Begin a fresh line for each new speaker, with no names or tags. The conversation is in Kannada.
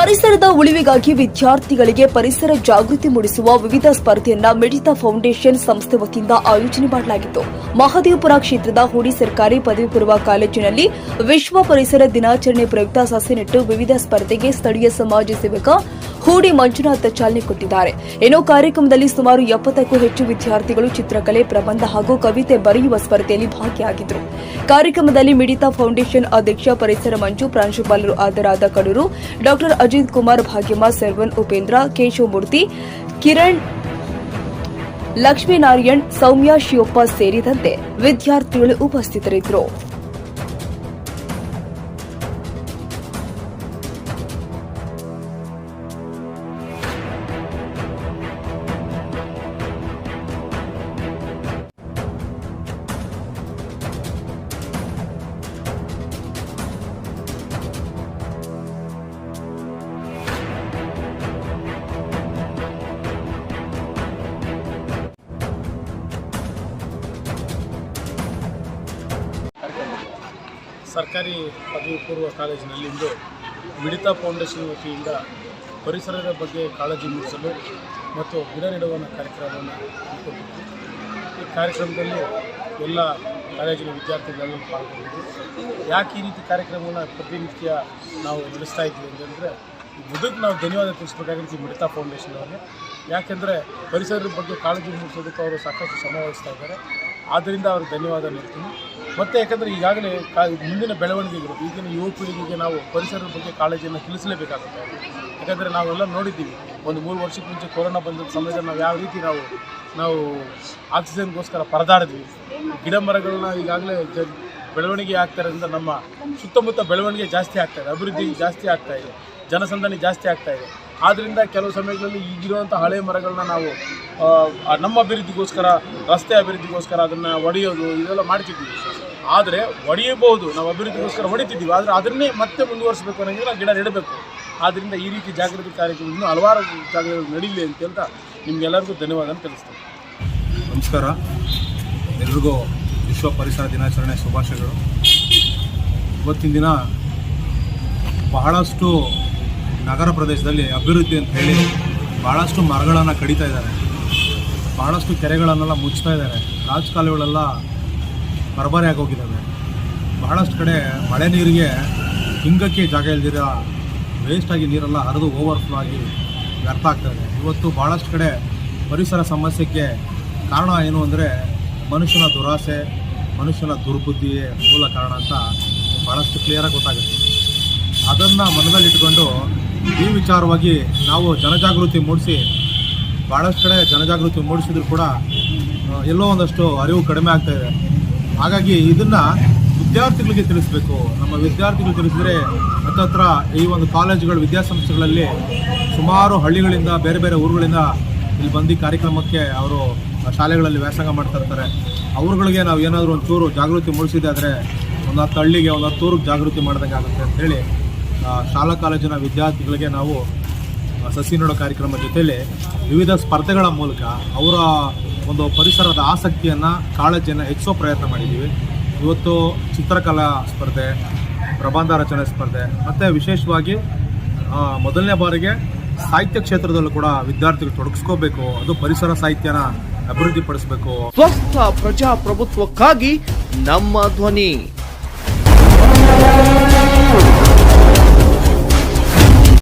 ಪರಿಸರದ ಉಳಿವಿಗಾಗಿ ವಿದ್ಯಾರ್ಥಿಗಳಿಗೆ ಪರಿಸರ ಜಾಗೃತಿ ಮೂಡಿಸುವ ವಿವಿಧ ಸ್ಪರ್ಧೆಯನ್ನ ಮಿಡಿತ ಫೌಂಡೇಶನ್ ಸಂಸ್ಥೆ ವತಿಯಿಂದ ಆಯೋಜನೆ ಮಾಡಲಾಗಿತ್ತು. ಮಹದೇವಪುರ ಕ್ಷೇತ್ರದ ಹೂಡಿ ಸರ್ಕಾರಿ ಪದವಿ ಪೂರ್ವ ಕಾಲೇಜಿನಲ್ಲಿ ವಿಶ್ವ ಪರಿಸರ ದಿನಾಚರಣೆ ಪ್ರಯುಕ್ತ ಸಸಿ ನೆಟ್ಟು ವಿವಿಧ ಸ್ಪರ್ಧೆಗೆ ಸ್ಥಳೀಯ ಸಮಾಜ ಸೇವಕ ಹೂಡಿ ಮಂಜುನಾಥ್ ಚಾಲನೆ ಕೊಟ್ಟಿದ್ದಾರೆ. ಇನ್ನು ಕಾರ್ಯಕ್ರಮದಲ್ಲಿ ಸುಮಾರು ಎಪ್ಪತ್ತಕ್ಕೂ ಹೆಚ್ಚು ವಿದ್ಯಾರ್ಥಿಗಳು ಚಿತ್ರಕಲೆ, ಪ್ರಬಂಧ ಹಾಗೂ ಕವಿತೆ ಬರೆಯುವ ಸ್ಪರ್ಧೆಯಲ್ಲಿ ಭಾಗಿಯಾಗಿದ್ದರು ಕಾರ್ಯಕ್ರಮದಲ್ಲಿ ಮಿಡಿತಾ ಫೌಂಡೇಶನ್ ಅಧ್ಯಕ್ಷ ಪರಿಸರ ಮಂಜು, ಪ್ರಾಂಶುಪಾಲರು ಆದರಾದ ಕಡೂರು, ಡಾಕ್ಟರ್ ಅಜಿತ್ ಕುಮಾರ್, ಭಾಗ್ಯಮ್ಮ, ಸರ್ವನ್ ಉಪೇಂದ್ರ ಕೇಶವಮೂರ್ತಿ ಕಿರಣ್, ಲಕ್ಷ್ಮೀನಾರಾಯಣ್, ಸೌಮ್ಯ, ಶಿವಪ್ಪ ಸೇರಿದಂತೆ ವಿದ್ಯಾರ್ಥಿಗಳು ಉಪಸ್ಥಿತರಿದ್ದರು.
ಸರ್ಕಾರಿ ಪದವಿ ಪೂರ್ವ ಕಾಲೇಜಿನಲ್ಲಿಂದು ಮಿಡಿತ ಫೌಂಡೇಶನ್ ವತಿಯಿಂದ ಪರಿಸರದ ಬಗ್ಗೆ ಕಾಳಜಿ ಮೂಡಿಸಲು ಮತ್ತು ಗಿಡ ನೆಡುವ ಕಾರ್ಯಕ್ರಮವನ್ನು ಈ ಕಾರ್ಯಕ್ರಮದಲ್ಲಿ ಎಲ್ಲ ಕಾಲೇಜಿನ ವಿದ್ಯಾರ್ಥಿಗಳು ಪಾಲ್ಗೊಂಡಿದ್ದು ಯಾಕೆ ಈ ರೀತಿ ಕಾರ್ಯಕ್ರಮವನ್ನು ಪ್ರತಿನಿತ್ಯ ನಾವು ನಡೆಸ್ತಾ ಇದ್ದೀವಿ ಅಂತಂದರೆ ಮೊದಲು ನಾವು ಧನ್ಯವಾದ ತಿಳಿಸ್ಬೇಕಾಗಿರ್ತೀವಿ ಮಿಡಿತ ಫೌಂಡೇಶನ್ ಅವರಿಗೆ. ಯಾಕೆಂದರೆ ಪರಿಸರದ ಬಗ್ಗೆ ಕಾಳಜಿ ಮೂಡಿಸೋದಕ್ಕೆ ಅವರು ಸಾಕಷ್ಟು ಶ್ರಮ ವಹಿಸ್ತಾ ಇದ್ದಾರೆ. ಆದ್ದರಿಂದ ಅವ್ರಿಗೆ ಧನ್ಯವಾದ ನೀಡ್ತೀನಿ ಮತ್ತು ಯಾಕಂದರೆ ಈಗಾಗಲೇ ಕಾ ಮುಂದಿನ ಬೆಳವಣಿಗೆಗಳು, ಈಗಿನ ಯುವ ಪೀಳಿಗೆಗೆ ನಾವು ಪರಿಸರದ ಬಗ್ಗೆ ಕಾಳಜಿಯನ್ನು ತಿಳಿಸಲೇಬೇಕಾಗುತ್ತೆ. ಯಾಕಂದರೆ ನಾವೆಲ್ಲ ನೋಡಿದ್ದೀವಿ, ಒಂದು ಮೂರು ವರ್ಷಕ್ಕೆ ಮುಂಚೆ ಕೊರೋನಾ ಬಂದ ಸಮಯದಲ್ಲಿ ನಾವು ಯಾವ ರೀತಿ ನಾವು ನಾವು ಆಕ್ಸಿಜನ್ಗೋಸ್ಕರ ಪರದಾಡಿದ್ವಿ. ಗಿಡ ಮರಗಳನ್ನ ಈಗಾಗಲೇ ಜ ಬೆಳವಣಿಗೆ ಆಗ್ತಾ ನಮ್ಮ ಸುತ್ತಮುತ್ತ ಬೆಳವಣಿಗೆ ಜಾಸ್ತಿ ಆಗ್ತಾಯಿದೆ ಅಭಿವೃದ್ಧಿ ಜಾಸ್ತಿ ಆಗ್ತಾ ಇದೆ, ಜನಸಂದಣಿ ಜಾಸ್ತಿ ಆಗ್ತಾ ಇದೆ. ಆದ್ದರಿಂದ ಕೆಲವು ಸಮಯಗಳಲ್ಲಿ ಈಗಿರುವಂಥ ಹಳೆ ಮರಗಳನ್ನ ನಾವು ನಮ್ಮ ಅಭಿವೃದ್ಧಿಗೋಸ್ಕರ, ರಸ್ತೆ ಅಭಿವೃದ್ಧಿಗೋಸ್ಕರ ಅದನ್ನು ಒಡೆಯೋದು, ಇದೆಲ್ಲ ಮಾಡ್ತಿದ್ದೀವಿ. ಆದರೆ ಒಡೆಯಬಹುದು, ನಾವು ಅಭಿವೃದ್ಧಿಗೋಸ್ಕರ ಹೊಡಿತಿದ್ದೀವಿ. ಆದರೆ ಅದನ್ನೇ ಮತ್ತೆ ಮುಂದುವರಿಸಬೇಕು ಅನ್ನೋಂಗೆ ನಾವು ಗಿಡ ನೆಡಬೇಕು. ಆದ್ದರಿಂದ ಈ ರೀತಿ ಜಾಗೃತಿ ಕಾರ್ಯಕ್ರಮ ಇನ್ನೂ ಹಲವಾರು ಜಾಗಗಳು ನಡೀಲಿ ಅಂತ ಹೇಳ್ತಾ ನಿಮ್ಗೆಲ್ಲರಿಗೂ ಧನ್ಯವಾದ ತಿಳಿಸ್ತೇನೆ.
ನಮಸ್ಕಾರ. ಎಲ್ರಿಗೂ ವಿಶ್ವ ಪರಿಸರ ದಿನಾಚರಣೆ ಶುಭಾಶಯಗಳು. ಇವತ್ತಿನ ದಿನ ಬಹಳಷ್ಟು ನಗರ ಪ್ರದೇಶದಲ್ಲಿ ಅಭಿವೃದ್ಧಿ ಅಂತ ಹೇಳಿ ಭಾಳಷ್ಟು ಮರಗಳನ್ನು ಕಡಿತಾ ಇದ್ದಾರೆ. ಭಾಳಷ್ಟು ಕೆರೆಗಳನ್ನೆಲ್ಲ ಮುಚ್ತಾ ಇದ್ದಾರೆ. ರಾಜಕಾಲುವೆಗಳೆಲ್ಲ ಬರಬರಿ ಹೋಗಿದ್ದಾವೆ ಬಹಳಷ್ಟು ಕಡೆ ಮಳೆ ನೀರಿಗೆ ಹಿಂಗಕ್ಕೆ ಜಾಗ ಇಲ್ದಿರೋ ವೇಸ್ಟಾಗಿ ನೀರೆಲ್ಲ ಹರಿದು ಓವರ್ಫ್ಲೋ ಆಗಿ ವ್ಯರ್ಥ ಆಗ್ತಾ ಇದೆ. ಇವತ್ತು ಭಾಳಷ್ಟು ಕಡೆ ಪರಿಸರ ಸಮಸ್ಯೆಗೆ ಕಾರಣ ಏನು ಅಂದರೆ ಮನುಷ್ಯನ ದುರಾಸೆ, ಮನುಷ್ಯನ ದುರ್ಬುದ್ಧಿಯೇ ಮೂಲ ಕಾರಣ ಅಂತ ಭಾಳಷ್ಟು ಕ್ಲಿಯರಾಗಿ ಗೊತ್ತಾಗುತ್ತೆ. ಅದನ್ನು ಮನದಲ್ಲಿಟ್ಕೊಂಡು ವಿಚಾರವಾಗಿ ನಾವು ಜನಜಾಗೃತಿ ಮೂಡಿಸಿ ಭಾಳಷ್ಟು ಕಡೆ ಜನಜಾಗೃತಿ ಮೂಡಿಸಿದ್ರು ಕೂಡ ಎಲ್ಲೋ ಒಂದಷ್ಟು ಅರಿವು ಕಡಿಮೆ ಆಗ್ತಾ ಇದೆ. ಹಾಗಾಗಿ ಇದನ್ನು ವಿದ್ಯಾರ್ಥಿಗಳಿಗೆ ತಿಳಿಸ್ಬೇಕು. ನಮ್ಮ ವಿದ್ಯಾರ್ಥಿಗಳು ತಿಳಿಸಿದ್ರೆ ಹತ್ತತ್ರ ಈ ಒಂದು ಕಾಲೇಜುಗಳು, ವಿದ್ಯಾಸಂಸ್ಥೆಗಳಲ್ಲಿ ಸುಮಾರು ಹಳ್ಳಿಗಳಿಂದ, ಬೇರೆ ಬೇರೆ ಊರುಗಳಿಂದ ಇಲ್ಲಿ ಬಂದು ಕಾರ್ಯಕ್ರಮಕ್ಕೆ ಅವರು ಶಾಲೆಗಳಲ್ಲಿ ವ್ಯಾಸಂಗ ಮಾಡ್ತಾ ಇರ್ತಾರೆ. ಅವ್ರುಗಳಿಗೆ ನಾವು ಏನಾದರೂ ಒಂಚೂರು ಜಾಗೃತಿ ಮೂಡಿಸಿದೆ ಆದರೆ ಒಂದು ಹತ್ತು ಹಳ್ಳಿಗೆ ಒಂದು ಹತ್ತು ಊರಿಗೆ ಜಾಗೃತಿ ಮಾಡಿದಂಗೆ ಆಗುತ್ತೆ ಅಂತೇಳಿ ಶಾಲಾ ಕಾಲೇಜಿನ ವಿದ್ಯಾರ್ಥಿಗಳಿಗೆ ನಾವು ಸಸಿ ನೋಡೋ ಕಾರ್ಯಕ್ರಮ ಜೊತೆಯಲ್ಲಿ ವಿವಿಧ ಸ್ಪರ್ಧೆಗಳ ಮೂಲಕ ಅವರ ಒಂದು ಪರಿಸರದ ಆಸಕ್ತಿಯನ್ನು, ಕಾಳಜಿಯನ್ನು ಹೆಚ್ಚಿಸೋ ಪ್ರಯತ್ನ ಮಾಡಿದ್ದೀವಿ. ಇವತ್ತು ಚಿತ್ರಕಲಾ ಸ್ಪರ್ಧೆ, ಪ್ರಬಂಧ ರಚನೆ ಸ್ಪರ್ಧೆ, ಮತ್ತು ವಿಶೇಷವಾಗಿ ಮೊದಲನೇ ಬಾರಿಗೆ ಸಾಹಿತ್ಯ ಕ್ಷೇತ್ರದಲ್ಲೂ ಕೂಡ ವಿದ್ಯಾರ್ಥಿಗಳು ತೊಡಗಿಸ್ಕೋಬೇಕು, ಅದು ಪರಿಸರ ಸಾಹಿತ್ಯನ ಅಭಿವೃದ್ಧಿಪಡಿಸಬೇಕು.
ಸ್ವಸ್ಥ ಪ್ರಜಾಪ್ರಭುತ್ವಕ್ಕಾಗಿ ನಮ್ಮ ಧ್ವನಿ.